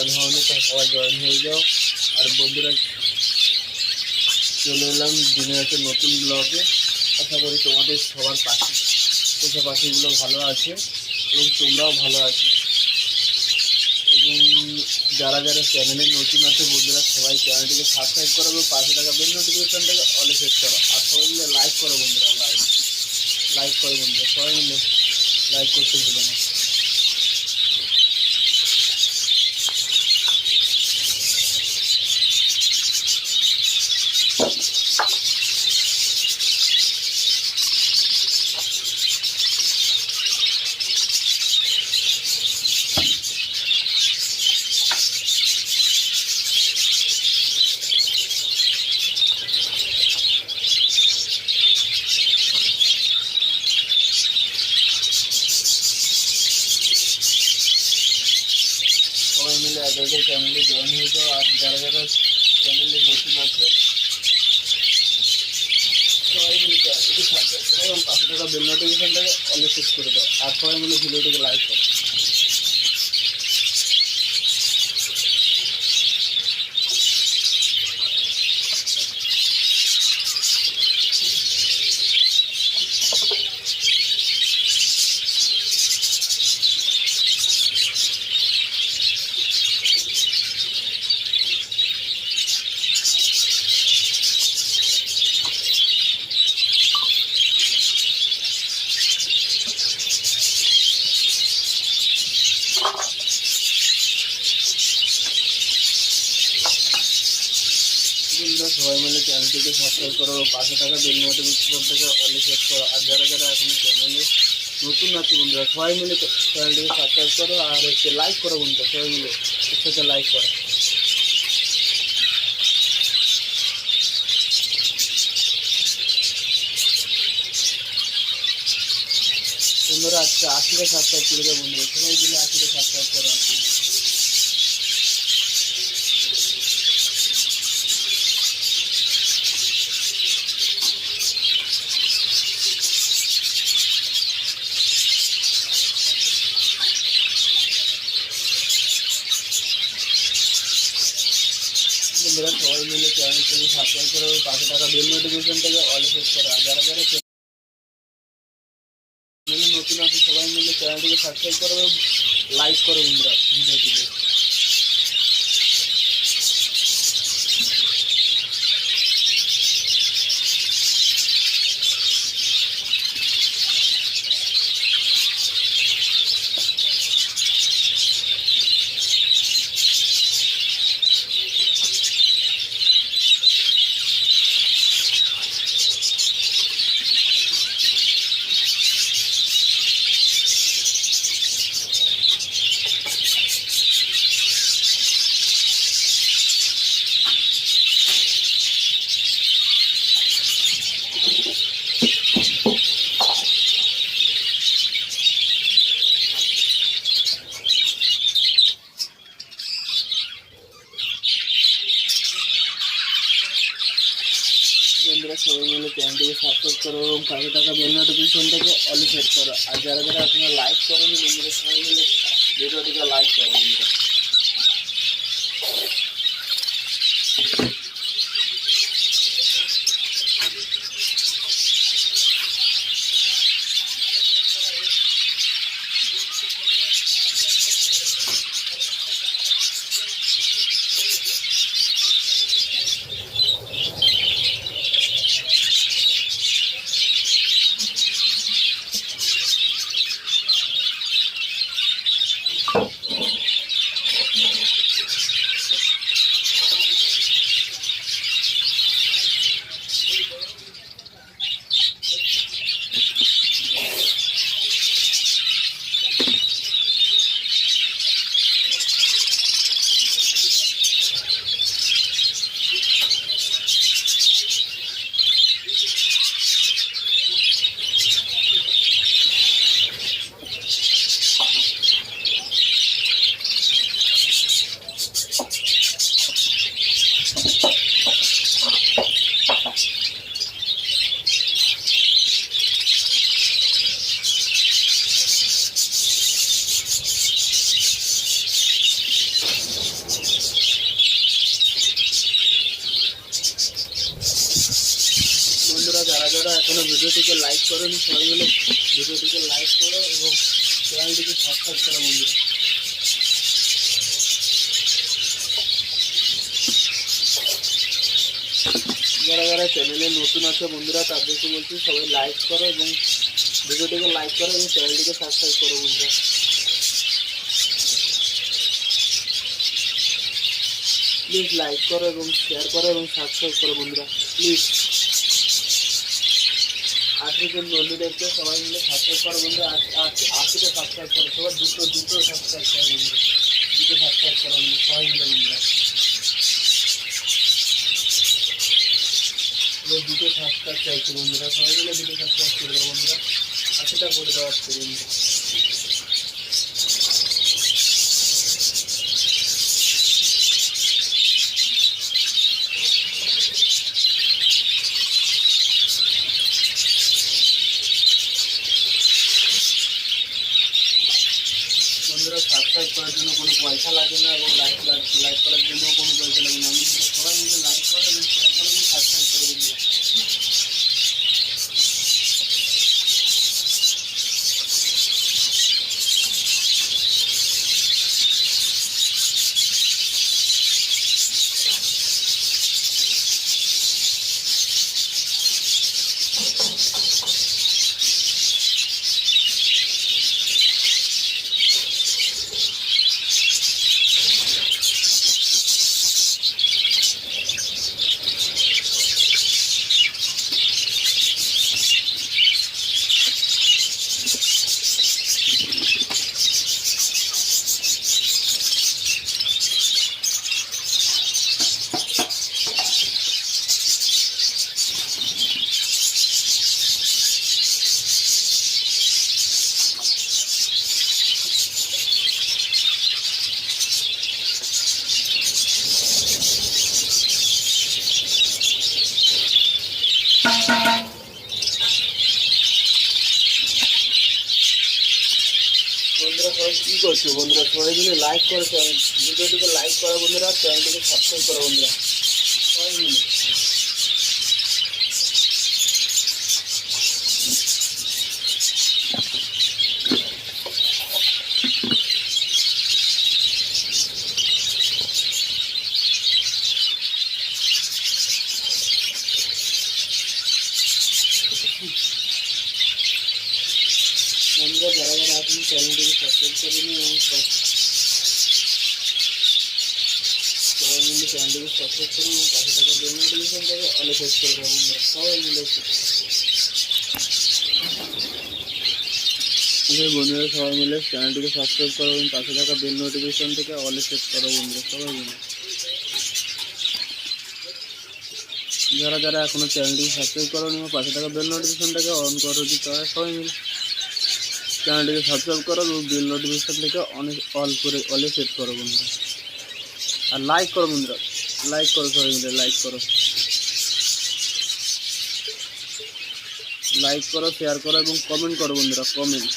Join হয়নি তা সবাই জয়েন হয়ে যাও। আর বন্ধুরা, চলে এলাম দিনে একটা নতুন ব্লগে আশা করি তোমাদের সবার পাখি পোষা পাখিগুলো ভালো আছে এবং তোমরাও ভালো আছো। এবং যারা যারা চ্যানেলে নতুন আছে বন্ধুরা, সবাই চ্যানেলটিকে সাবস্ক্রাইব করো এবং পাশে থাকা বেল নোটিফিকেশনটাকে অলে সেট করো। আর সবাই মিলে লাইক করো বন্ধুরা লাইক লাইক করো বন্ধুরা, সবাই মিলে লাইক করতে ভুলো না সবাই মিলে আগে আগে চ্যানেলে জয়েন হয়ে যাও আর যারা যারা চ্যানেলে নতুন আছে সবাই মিলে চ্যানেলটিকে সাবস্ক্রাইব করো এবং পাশে থাকা বেল সেট করে দাও। আর সবাই মিলে ভিডিওটিকে লাইক করো বন্ধুরা সবাই মিলে চ্যানেলটিকে সাবস্ক্রাইব করো পাশে থাকা বেল নোটিফিকেশনটাকে অলে সেট করো। আর যারা যারা এখনও চ্যানেলে নতুন আছে বন্ধুরা, সবাই মিলে চ্যানেলটিকে সাবস্ক্রাইব করো আর হচ্ছে লাইক করো বন্ধুরা, সবাই মিলে একসাথে লাইক করো। বন্ধুরা, আজকে আশিটা সাবস্ক্রাইব করে দেবো বন্ধুরা, সবাই মিলে আশিটা সাবস্ক্রাইব করো। আজকে সাবস্ক্রাইব করো এবং পাশে থাকা বেল অল করা। যারা যারা নতুন আছে, সবাই মিলে চ্যানেলটিকে সাবস্ক্রাইব করো লাইক করো বন্ধুরা ভিডিওটিকে বন্ধুরা সবাই মিলে চ্যানেলটিকে সাবস্ক্রাইব করো এবং পাশে থাকা বেল নোটিফিকেশনটাকে অল সেট করো। আর যারা যারা আপনারা লাইক করেন বন্ধুরা সবাই মিলে ভিডিওটিকে লাইক করো বন্ধুরা ভিডিওটিকে লাইক করো এবং সবাই মিলে ভিডিওটিকে লাইক করো এবং চ্যানেলটিকে সাবস্ক্রাইব করো বন্ধুরা। যারা যারা চ্যানেলে নতুন আছে বন্ধুরা, তাদেরকে বলছি সবাই লাইক করো এবং ভিডিওটিকে লাইক করো এবং চ্যানেলটিকে সাবস্ক্রাইব করো বন্ধুরা। প্লিজ লাইক করো এবং শেয়ার করো এবং সাবস্ক্রাইব করো বন্ধুরা। প্লিজ আশিজন বন্ধু দেখতে সবাই মিলে সাবস্ক্রাইব করো বন্ধু আশিটা সাবস্ক্রাইব করো সবাই দুটো দুটো সাবস্ক্রাইব করো বন্ধু দুটো সাবস্ক্রাইব করো বন্ধু সবাই মিলে বন্ধুরা। দুটো সাবস্ক্রাইব চাইছি বন্ধুরা, সবাই মিলে দুটো সাবস্ক্রাইব করে দেবো বন্ধুরা। আশিটা করে দেওয়া বন্ধুরা। বন্ধুরা সাবস্ক্রাইব করার জন্য কোনো পয়সা লাগে না এবং লাইক লাইক করার জন্য কোনো পয়সা লাগে না। আমি সবাই মিলে লাইক করেন এবং শেয়ার করেন সাবস্ক্রাইব কী করছ বন্ধুরা? সবাই মিলে লাইক করো চ্যানেল ভিডিওটিকে লাইক করো বন্ধুরা চ্যানেলটিকে সাবস্ক্রাইব করো বন্ধুরা। সবাই মিলে। বন্ধুরা এবং সব- সবাই চ্যানেলটিকে সাবস্ক্রাইব করুন পাশে থাকা বেল নোটিফিকেশনটাকে অলে সেট করে বন্ধুরা সবাই মিলে চ্যানেলটিকে সাবস্ক্রাইব করো এবং পাশে থাকা বেল নোটিফিকেশন থেকে অলে সেট করো বন্ধুরা, সবাই মিলে। যারা যারা এখনও চ্যানেলটিকে সাবস্ক্রাইব করো পাশে থাকা বেল নোটিফিকেশনটাকে অন করো হয় সবাই মিলে চ্যানেলটিকে সাবস্ক্রাইব করো এবং বিল নোটিফিকেশন থেকে অনেক অল করে অলে সেট করো বন্ধুরা। আর লাইক করো বন্ধুরা। লাইক করো সবাই মিলে লাইক করো। লাইক করো শেয়ার করো এবং কমেন্ট করো বন্ধুরা কমেন্ট